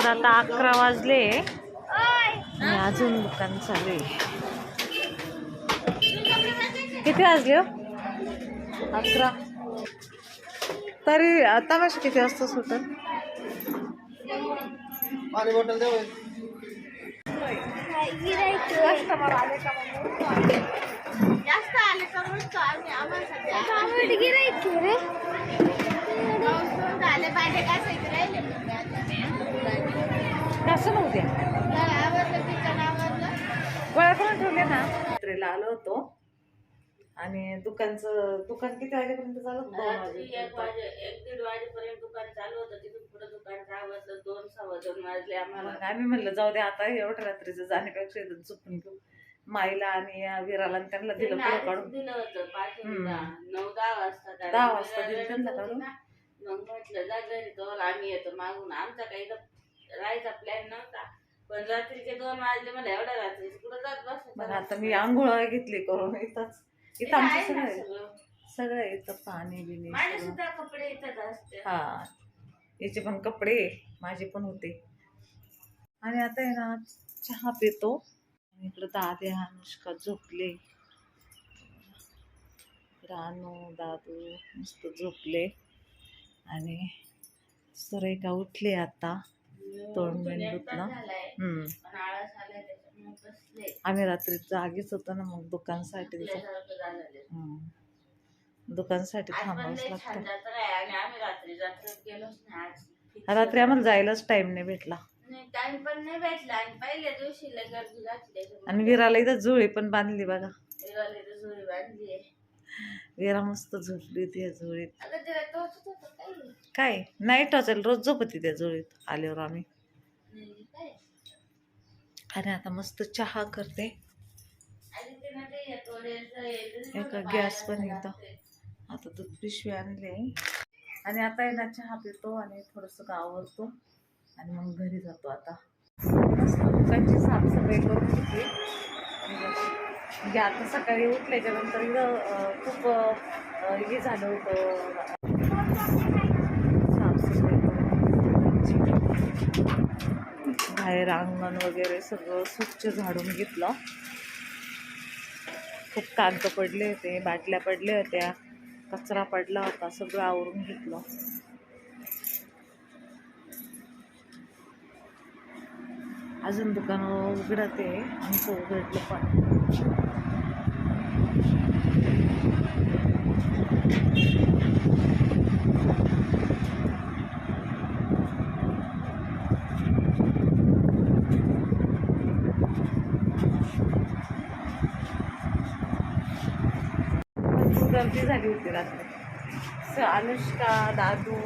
तर आता अकरा वाजले. आणि अजून दुकान चालू आहे. किती वाजले हो? अकरा. तरी तमाशा किती वाजता सुटत. जास्त आले का आम्हाला रे पाहिजे काय कसं नव्हते गोळा करून ठेवले ना. रात्रीला आलो होतो. आणि दुकानचं दुकान किती वाजेपर्यंत दोन एक वाजे एक दीड वाजेपर्यंत दुकान चालू होतं. तिथून पुढे दुकान सहा वाजता दोन सव्वा दोन वाजले आम्हाला. आम्ही म्हणलं जाऊ दे आता एवढ्या रात्रीचं जाण्यापेक्षा इथून चुकून घेऊ. माईला आणि या विराला आणि त्यांना दिलं त्यांना पुढं आधीच काढून. दिलं होतं पाच हम्म. नऊ दहा वाजता कारण दहा वाजता दिलं त्यांना होती काढून. ना. मग म्हटलं जा घरी तो आम्ही येतो मागून. आमचा काही इथं राहायचा प्लॅन नव्हता. पण रात्रीचे दोन वाजले मला एवढ्या रात्रीचे कुठं जात बस आता मी आंघोळ घेतली करून इथंच. इथं आमचं सगळं. आहे. सगळं आहे. इथं पाणी बिणी माझे सगळं. सुद्धा कपडे इथंच असते हा. याचे पण कपडे माझे पण होते. आणि आता आहे ना चहा पितो. आणि इकडं दाद्या अनुष्का झोपले. रानू दादू मस्त झोपले. आणि सुरेखा उठले आता. तोंड बिंड धुतलं. झालाय हम्म. पण आळस आलाय त्याच्यामुळे बसले आम्ही रात्री जागीच होतो ना मग दुकानसाठी. दुकानसाठी थांबावंच लागतं. रात्री आम्हाला जायलाच टाइम नाही भेटला. आणि विराला इथं जुळी पण बांधली बघा विराला तर झोळी बांधली आहे विरा मस्त झोपली होती या जुळीत अगं तिला टोचत होतं काही काय? नाही टॉचल रोज झोपती त्या जुळीत आल्यावर आम्ही. आणि आता मस्त चहा करते. एका गॅस पण येतं. आता दूध पिशवी आणले आणि आता आहे ना चहा पितो आणि थोडंसं आवरतो आणि मग घरी जातो आता. मस्त दुकानची साफसफाई करून घेतली. म्हणजे आता सकाळी उठल्याच्या नंतर खूप हे झालं होतं. साफसफाई बाहेर अंगण वगैरे सगळं स्वच्छ झाडून घेतलं. खूप कांत पडले होते बाटल्या पडल्या होत्या कचरा पडला होता सगळं आवरून घेतलं. अजून दुकान उघडत आहे आमचं उघडलं पण. गर्दी झाली होती रात्री. स अनुष्का दादू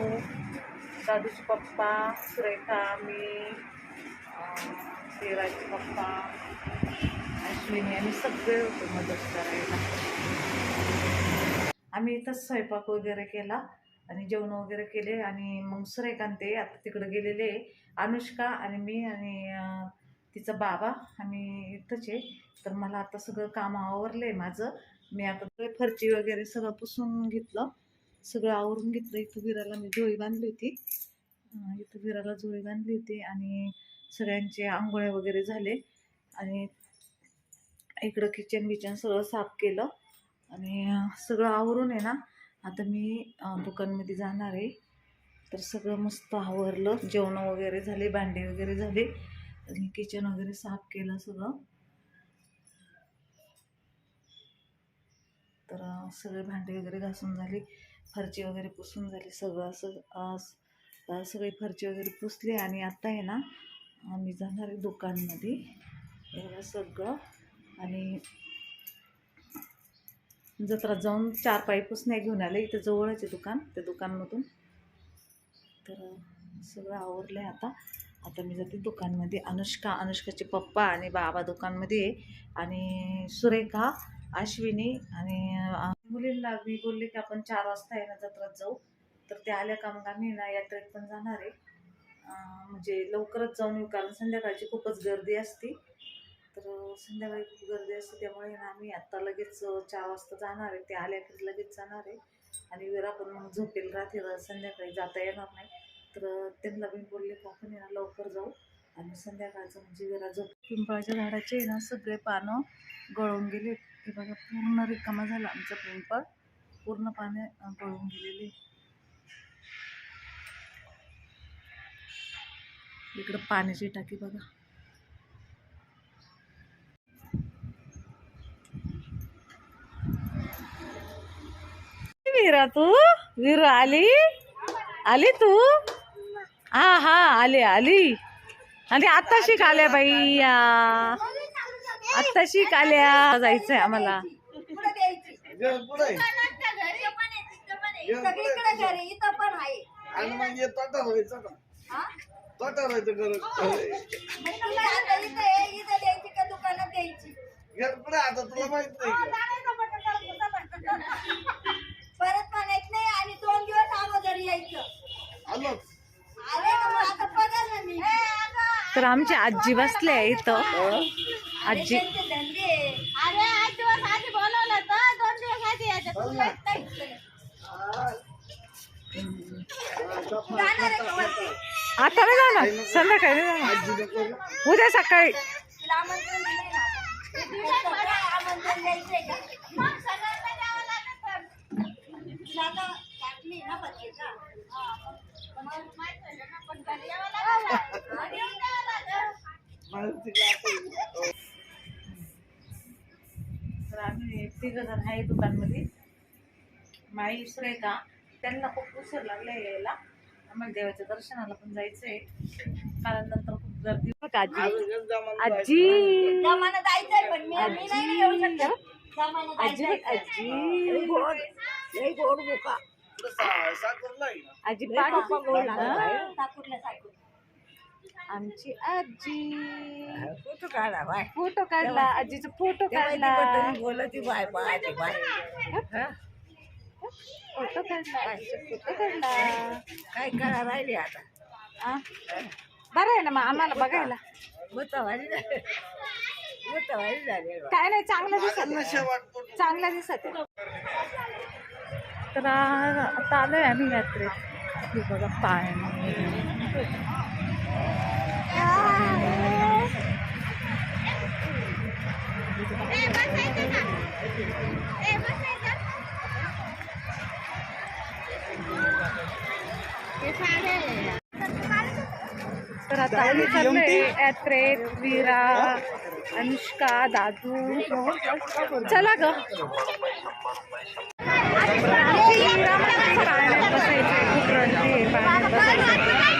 दादूचे पप्पा सुरेखा मी अं, पप्पा अश्विनी आम्ही सगळे होतो मदत करायला. आम्ही इथंच स्वयंपाक वगैरे केला आणि जेवण वगैरे केले आणि मग सुरेखांत ते आता तिकडं गेलेले अनुष्का आणि मी आणि अं, तिचा बाबा आम्ही इथंच आहे. तर मला आता सगळं काम आवरलं आहे माझं. मी आता फरची वगैरे सगळं पुसून घेतलं. सगळं आवरून घेतलं. इथं विराला मी झोळी बांधली होती. अं, इथं विराला झोळी बांधली होती आणि सगळ्यांचे आंघोळ्या वगैरे झाले. आणि इकडं किचन बिचन सगळं साफ केलं. आणि सगळं आवरून आहे ना आता मी दुकानमध्ये जाणार आहे. तर सगळं मस्त आवरलं. जेवण वगैरे झाले भांडे वगैरे झाले. आणि किचन वगैरे साफ केलं सगळं. तर सगळे भांडे वगैरे घासून झाले. फरची वगैरे पुसून झाली सगळं असं सगळी फरची वगैरे पुसली. आणि आता आहे ना आम्ही जाणार आहे दुकानमध्ये. एवढं सगळं. आणि जत्रा जाऊन चार पाईपच नाही घेऊन आले. इथं जवळच आहे दुकान त्या दुकानमधून. तर सगळं आवरलं आहे आता. आता मी जाते दुकानमध्ये. अनुष्का अनुष्काचे पप्पा आणि बाबा दुकानमध्ये आहे. आणि सुरेखा अश्विनी आणि मुलींना मी बोलले की आपण चार वाजता आहे ना जत्रात जाऊ. तर ते आल्या कामगार मी ना यात्रेत पण जाणार आहे. म्हणजे लवकरच जाऊन येऊ कारण संध्याकाळची खूपच गर्दी असते. तर संध्याकाळी खूप गर्दी असते त्यामुळे ना आम्ही आत्ता लगेच चार वाजता जाणार आहे. ते आल्या की लगेच जाणार आहे. आणि विरा पण मग झोपेल राहते संध्याकाळी जाता येणार नाही. तर त्यांना मी बोलले का आपण ना लवकर जाऊ. आणि संध्याकाळचं म्हणजे जरा झोप. पिंपळाच्या झाडाचे ना सगळे पानं गळून गेले. हे बघा पूर्ण रिकामा झाला आमचं पिंपळ. पूर्ण पाने गळून गेलेले. इकडं पाण्याची टाकी बघा. वीरा तू? वीरू आली? आली तू? हा हा आली आली. आणि आता शिक आल्या बाई या आता शिक आल्या. जायचंय आम्हाला. सगळीकडे घर आहे, इथं पण हा? दुकानात द्यायची आता तुला माहीत नाही परत म्हणायचं नाही आणि दोन दिवस अगोदर यायचं. आलो तर आमची आजी बसली आहे इथं. आजी लागलं. माहिती का आता? तर. आम्ही तिघ जण आहे दुकानमध्ये. माई सुरेखा त्यांना खूप उशीर लागला यायला. आम्हाला देवाच्या दर्शनाला पण जायचंय. कारण नंतर खूप गर्दी आजी. जमाना जायचंय पण मी मी नाही ना येऊ शकत. जमाना आजी जायचंय. आजी? आजी पाठ हा. ठाकूरला साकूर आमची आजी. फोटो काढला फोटो काढला. आजीचा फोटो काढला. फोटो काढला. फोटो काढला. काय करा राहिली आता? बरं आहे ना मग आम्हाला बघायला. मुतवारी झाली. मुतवारी झाली काय नाही चांगलं दिसत चांगला दिसत. तर आ- आता आलोय आम्ही यात्रेत. बघा पाय. तर आता आम्ही चाललोय यात्रेत वीरा अनुष्का दादू. चला ग. वीरा बसायचंय खूप बसायचं.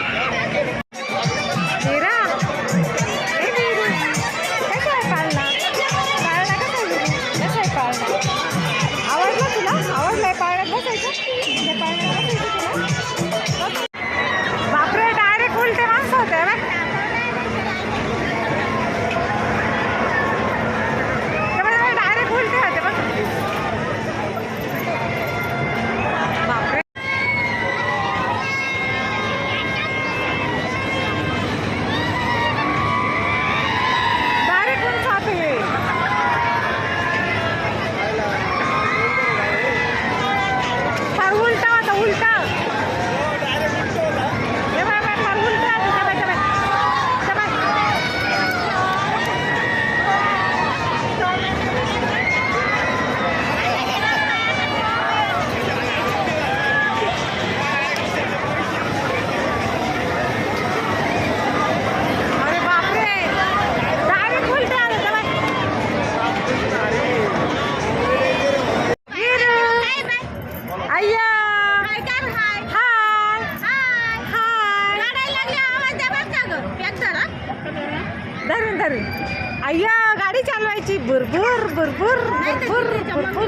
धरून धरून अय्या गाडी चालवायची. भरपूर भरपूर भरपूर भरपूर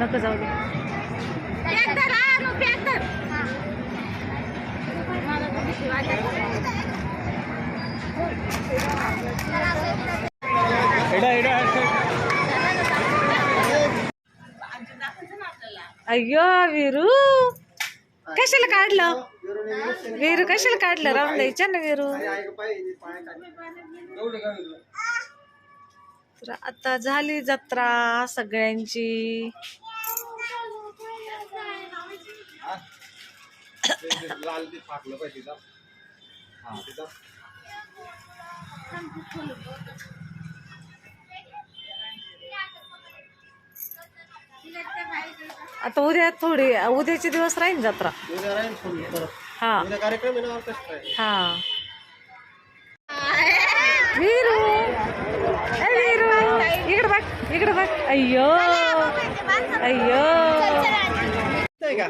नको जाऊ दे. अय्यो वीरू. कशाला काढलं? वीरू कशाला काढलं राहून द्यायच्या ना वीरू. तर आता झाली जत्रा सगळ्यांची. ते लाल आता उद्या थोडी उद्याचे दिवस राहील जत्रा. उद्या राहील फुल परत. हा. उद्या कार्यक्रम आहे ना ऑर्केस्ट्रा आहे. हा. वीरू. ए वीरू. इकडे बघ इकडे बघ. अय्यो. अय्यो. नाही का?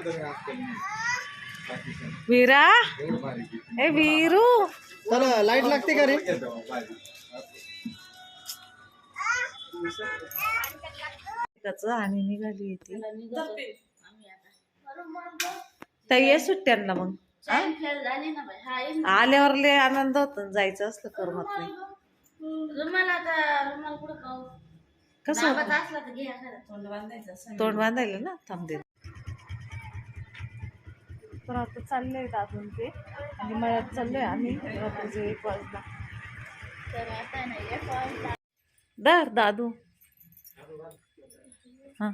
वीरा. ए वीरू. चला लाइट लागते का रे? त्याच आणि निघाली येते तर ये सुट्ट्यांना मग हा? आल्यावर लय आनंद होत जायचं असलं करमत नाही रुमाल आता रुमाल कुठं पाहू कसं? तोंड बांधायचं तोंड बांधायला ना? थांब दे. तर आता चाललंय अजून ते. आणि मळ्यात चाललोय आम्ही. रात्रीचे एक वाजता. दर दादू. हा.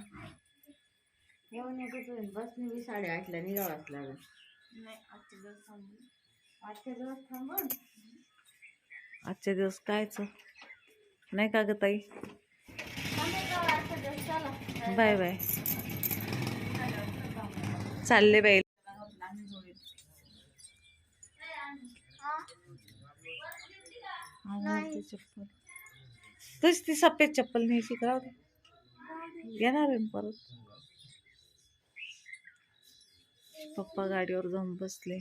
येऊन येतो बसने बी साडेआठला निघावाच लागेल. नाही आजचे दिवस थांबून. आजचे दिवस थांबून? आजचे दिवस कायच? नाही का ग ताई? दिवस चला. बाय बाय चालले बाई. तुझी ती सफेद चप्पल न्यायची का? घेणार येणार आहे परत? पप्पा गाडीवर जाऊन बसले.